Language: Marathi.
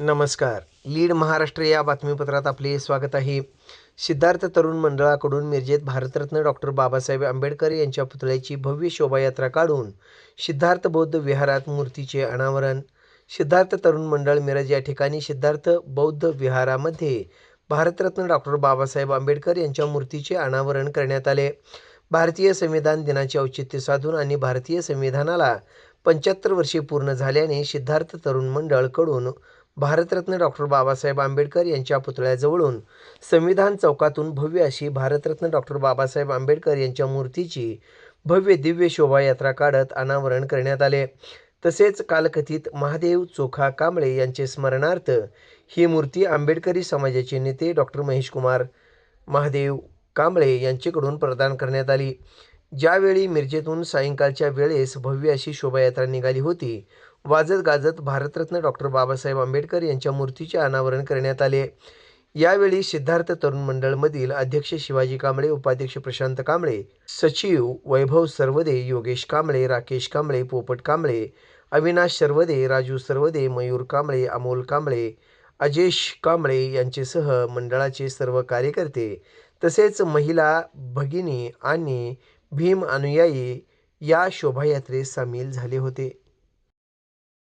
नमस्कार. लीड महाराष्ट्र या बातमीपत्रात आपले स्वागत आहे. सिद्धार्थ तरुण मंडळाकडून मिरजेत भारतरत्न डॉक्टर बाबासाहेब आंबेडकर यांच्या पुतळ्याची भव्य शोभायात्रा काढून सिद्धार्थ बौद्ध विहारात मूर्तीचे अनावरण. सिद्धार्थ तरुण मंडळ मिरज या ठिकाणी सिद्धार्थ बौद्ध विहारामध्ये भारतरत्न डॉक्टर बाबासाहेब आंबेडकर यांच्या मूर्तीचे अनावरण करण्यात आले. भारतीय संविधान दिनाचे औचित्य साधून आणि भारतीय संविधानाला पंच्याहत्तर वर्षे पूर्ण झाल्याने सिद्धार्थ तरुण मंडळकडून भारतरत्न डॉक्टर बाबासाहेब आंबेडकर यांच्या पुतळ्याजवळून संविधान चौकातून भव्य अशी भारतरत्न डॉक्टर बाबासाहेब आंबेडकर यांच्या मूर्तीची भव्य दिव्य शोभायात्रा काढत अनावरण करण्यात आले. तसेच कालकथित महादेव चोखा कांबळे यांचे स्मरणार्थ ही मूर्ती आंबेडकरी समाजाचे नेते डॉक्टर महेशकुमार महादेव कांबळे यांच्याकडून प्रदान करण्यात आली. ज्यावेळी मिरजेतून सायंकाळच्या वेळेस भव्य अशी शोभायात्रा निघाली होती वाजत गाजत भारतरत्न डॉक्टर बाबासाहेब आंबेडकर यांच्या मूर्तीचे अनावरण करण्यात आले. यावेळी सिद्धार्थ तरुण मंडळमधील अध्यक्ष शिवाजी कांबळे उपाध्यक्ष प्रशांत कांबळे सचिव वैभव सर्वदे योगेश कांबळे राकेश कांबळे पोपट कांबळे अविनाश सर्वदे राजू सर्वदे मयूर कांबळे अमोल कांबळे अजेश कांबळे यांचेसह मंडळाचे सर्व कार्यकर्ते तसेच महिला भगिनी आणि भीम अनुयायी या शोभायात्रेत सामील झाले होते.